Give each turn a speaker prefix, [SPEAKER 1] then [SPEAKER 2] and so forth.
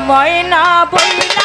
[SPEAKER 1] ময়না বইলা